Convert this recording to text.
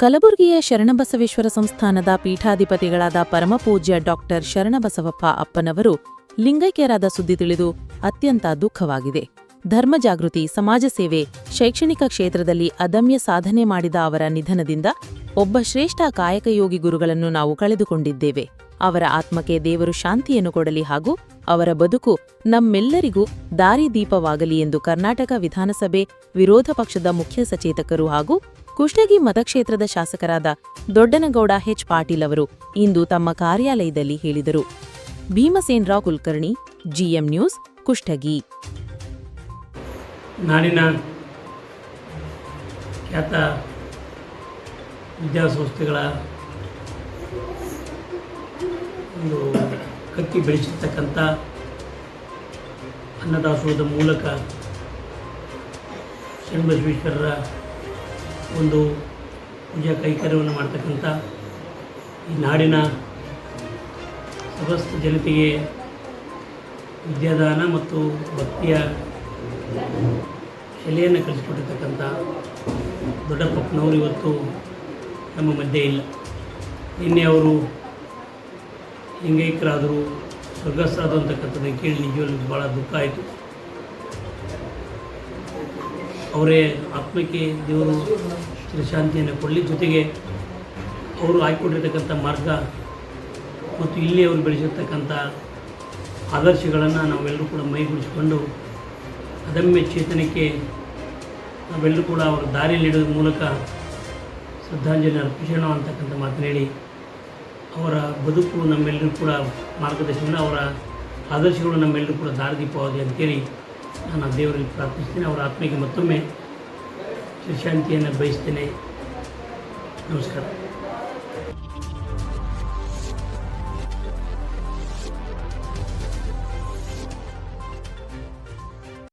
ಕಲಬುರಗಿಯ ಶರಣಬಸವೇಶ್ವರ ಸಂಸ್ಥಾನದ ಪೀಠಾಧಿಪತಿಗಳಾದ ಪರಮಪೂಜ್ಯ ಡಾಕ್ಟರ್ ಶರಣಬಸವಪ್ಪ ಅಪ್ಪನವರು ಲಿಂಗೈಕ್ಯರಾದ ಸುದ್ದಿ ತಿಳಿದು ಅತ್ಯಂತ ದುಃಖವಾಗಿದೆ. ಧರ್ಮ ಜಾಗೃತಿ, ಸಮಾಜ ಸೇವೆ, ಶೈಕ್ಷಣಿಕ ಕ್ಷೇತ್ರದಲ್ಲಿ ಅದಮ್ಯ ಸಾಧನೆ ಮಾಡಿದ ಅವರ ನಿಧನದಿಂದ ಒಬ್ಬ ಶ್ರೇಷ್ಠ ಕಾಯಕಯೋಗಿ ಗುರುಗಳನ್ನು ನಾವು ಕಳೆದುಕೊಂಡಿದ್ದೇವೆ. ಅವರ ಆತ್ಮಕ್ಕೆ ದೇವರು ಶಾಂತಿಯನ್ನು ಕೊಡಲಿ ಹಾಗೂ ಅವರ ಬದುಕು ನಮ್ಮೆಲ್ಲರಿಗೂ ದಾರಿದೀಪವಾಗಲಿ ಎಂದು ಕರ್ನಾಟಕ ವಿಧಾನಸಭೆ ವಿರೋಧ ಪಕ್ಷದ ಮುಖ್ಯ ಸಚೇತಕರು ಹಾಗೂ ಕುಷ್ಟಗಿ ಮತಕ್ಷೇತ್ರದ ಶಾಸಕರಾದ ದೊಡ್ಡನಗೌಡ ಹೆಚ್ ಪಾಟೀಲ್ ಅವರು ಇಂದು ತಮ್ಮ ಕಾರ್ಯಾಲಯದಲ್ಲಿ ಹೇಳಿದರು. Bhimsenrao Kulkarni, GM news, Kushtagi. ನಾಡಿನ ಖ್ಯಾತ ವಿದ್ಯಾಸಂಸ್ಥೆಗಳ ಒಂದು ಕತ್ತಿ ಬೆಳೆಸಿರ್ತಕ್ಕಂಥ ಅನ್ನದಾಸೋಹದ ಮೂಲಕ ಶರಣಬಸವೇಶ್ವರರ ಒಂದು ಪೂಜಾ ಕೈಕರ್ಯವನ್ನು ಮಾಡ್ತಕ್ಕಂಥ ಈ ನಾಡಿನ ಸಮಸ್ತ ಜನತೆಗೆ ವಿದ್ಯಾದಾನ ಮತ್ತು ಭಕ್ತಿಯ ಶೈಲಿಯನ್ನು ಕಲಿಸಿಕೊಟ್ಟಿರ್ತಕ್ಕಂಥ ದೊಡ್ಡಪ್ಪನವರು ಇವತ್ತು ನಮ್ಮ ಮಧ್ಯೆ ಇಲ್ಲ. ನಿನ್ನೆ ಅವರು ಲಿಂಗೈಕ್ಯರಾದರು ಸ್ವರ್ಗಸ್ಥರಾದರು ಅಂತಕ್ಕಂಥದ್ದು ಕೇಳಿ ನಿಜವಾಗ್ಲೂ ಭಾಳ ದುಃಖ ಆಯಿತು. ಅವರೇ ಆತ್ಮಕ್ಕೆ ದೇವರು ಶಾಂತಿಯನ್ನು ಕೊಡಲಿ. ಜೊತೆಗೆ ಅವರು ಆಯ್ಕೊಂಡಿರ್ತಕ್ಕಂಥ ಮಾರ್ಗ ಮತ್ತು ಇಲ್ಲಿ ಅವರು ಬೆಳೆಸಿರ್ತಕ್ಕಂಥ ಆದರ್ಶಗಳನ್ನು ನಾವೆಲ್ಲರೂ ಕೂಡ ಮೈಗೂಡಿಸಿಕೊಂಡು ಅದಮ್ಯ ಚೇತನಕ್ಕೆ ನಾವೆಲ್ಲರೂ ಕೂಡ ಅವರ ದಾರಿಯಲ್ಲಿ ಇಡೋದ್ರ ಮೂಲಕ ಶ್ರದ್ಧಾಂಜಲಿ ಅರ್ಪಿಸೋಣ ಅಂತಕ್ಕಂಥ ಮಾತನ್ನು ಹೇಳಿ ಅವರ ಬದುಕು ನಮ್ಮೆಲ್ಲರೂ ಕೂಡ ಮಾರ್ಗದರ್ಶನ ಅವರ ಆದರ್ಶಗಳು ನಮ್ಮೆಲ್ಲರೂ ಕೂಡ ದಾರಿದೀಪವಾಗಲಿ ಅಂತೇಳಿ ನಾನು ಆ ದೇವರಲ್ಲಿ ಪ್ರಾರ್ಥಿಸ್ತೇನೆ ಅವರ ಆತ್ಮೆಗೆ ಮತ್ತೊಮ್ಮೆ ಶಾಂತಿಯನ್ನು ಬಯಸ್ತೇನೆ ನಮಸ್ಕಾರ